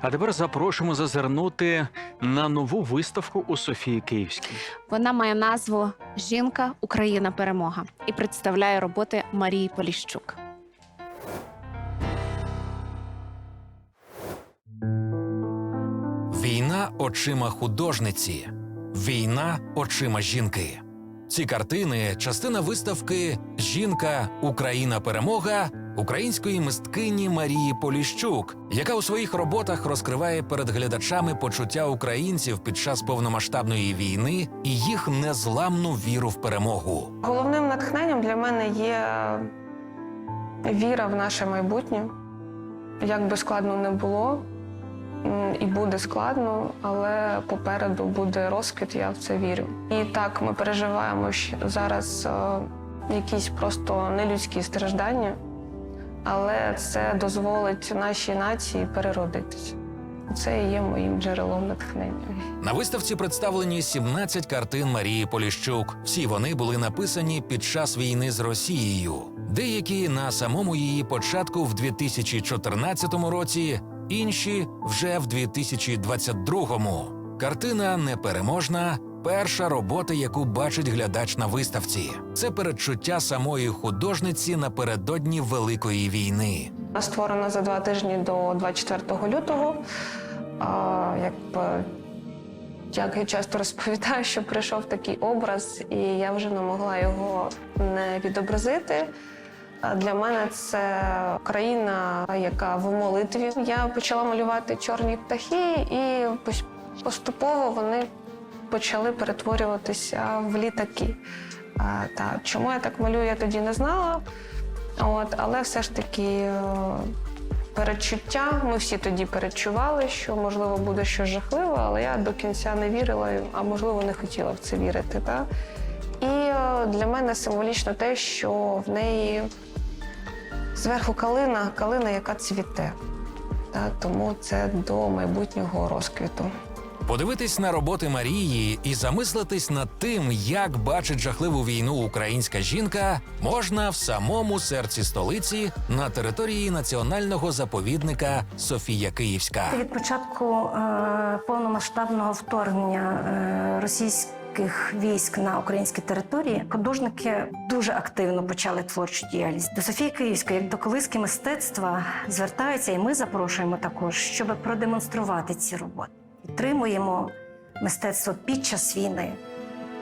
А тепер запрошуємо зазирнути на нову виставку у Софії Київській. Вона має назву Жінка, Україна, перемога і представляє роботи Марії Поліщук. Війна очима художниці, війна очима жінки. Ці картини частина виставки Жінка, Україна, перемога української мисткині Марії Поліщук, яка у своїх роботах розкриває перед глядачами почуття українців під час повномасштабної війни і їх незламну віру в перемогу. Головним натхненням для мене є віра в наше майбутнє. Як би складно не було, і буде складно, але попереду буде розквіт, я в це вірю. І так, ми переживаємо зараз е, якісь просто нелюдські страждання, але це дозволить нашій нації переродитися. Це є моїм джерелом натхнення. На виставці представлені 17 картин Марії Поліщук. Всі вони були написані під час війни з Росією. Деякі на самому її початку в 2014 році, інші вже в 2022. Картина непереможна. Перша робота, яку бачить глядач на виставці, це передчуття самої художниці напередодні Великої війни. Вона створена за два тижні до 24 лютого. А, якби, як я часто розповідаю, що прийшов такий образ, і я вже не могла його не відобразити. Для мене це країна, яка в молитві. Я почала малювати чорні птахи, і поступово вони почали перетворюватися в літаки. А, та, чому я так малюю, я тоді не знала. От, але все ж таки е, передчуття. Ми всі тоді передчували, що можливо буде щось жахливе, але я до кінця не вірила, а можливо не хотіла в це вірити. Та? І е, для мене символічно те, що в неї зверху калина, калина, яка цвіте. Та? Тому це до майбутнього розквіту. Подивитись на роботи Марії і замислитись над тим, як бачить жахливу війну українська жінка, можна в самому серці столиці на території національного заповідника Софія Київська. Від початку е, повномасштабного вторгнення е, російських військ на українські території художники дуже активно почали творчу діяльність. До Софії Київської, як до колиски мистецтва, звертаються, і ми запрошуємо також, щоб продемонструвати ці роботи. Підтримуємо мистецтво під час війни,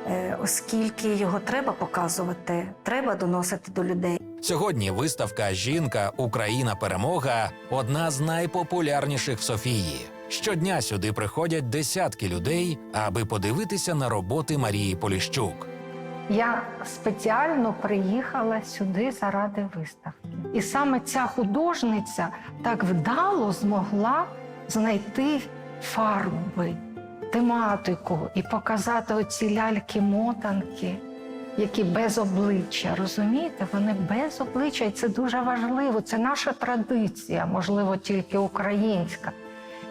е, оскільки його треба показувати, треба доносити до людей. Сьогодні виставка Жінка, Україна, перемога одна з найпопулярніших в Софії. Щодня сюди приходять десятки людей, аби подивитися на роботи Марії Поліщук. Я спеціально приїхала сюди заради виставки. І саме ця художниця так вдало змогла знайти фарби, тематику і показати оці ляльки-мотанки, які без обличчя. Розумієте, вони без обличчя, і це дуже важливо. Це наша традиція, можливо, тільки українська.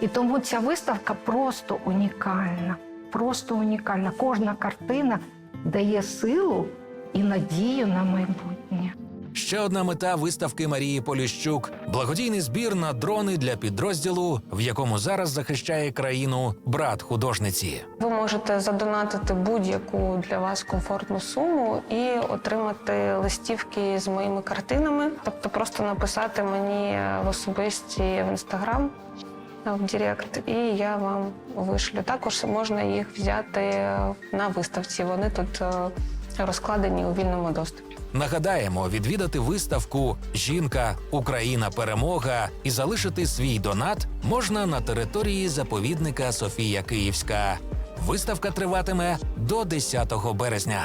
І тому ця виставка просто унікальна. Просто унікальна. Кожна картина дає силу і надію на майбутнє. Ще одна мета виставки Марії Поліщук благодійний збір на дрони для підрозділу, в якому зараз захищає країну брат художниці. Ви можете задонатити будь-яку для вас комфортну суму і отримати листівки з моїми картинами. Тобто просто написати мені в особисті в інстаграм в Директ, і я вам вишлю. Також можна їх взяти на виставці. Вони тут е, розкладені у вільному доступі. Нагадаємо, відвідати виставку Жінка, Україна, перемога і залишити свій донат можна на території заповідника Софія Київська. Виставка триватиме до 10 березня.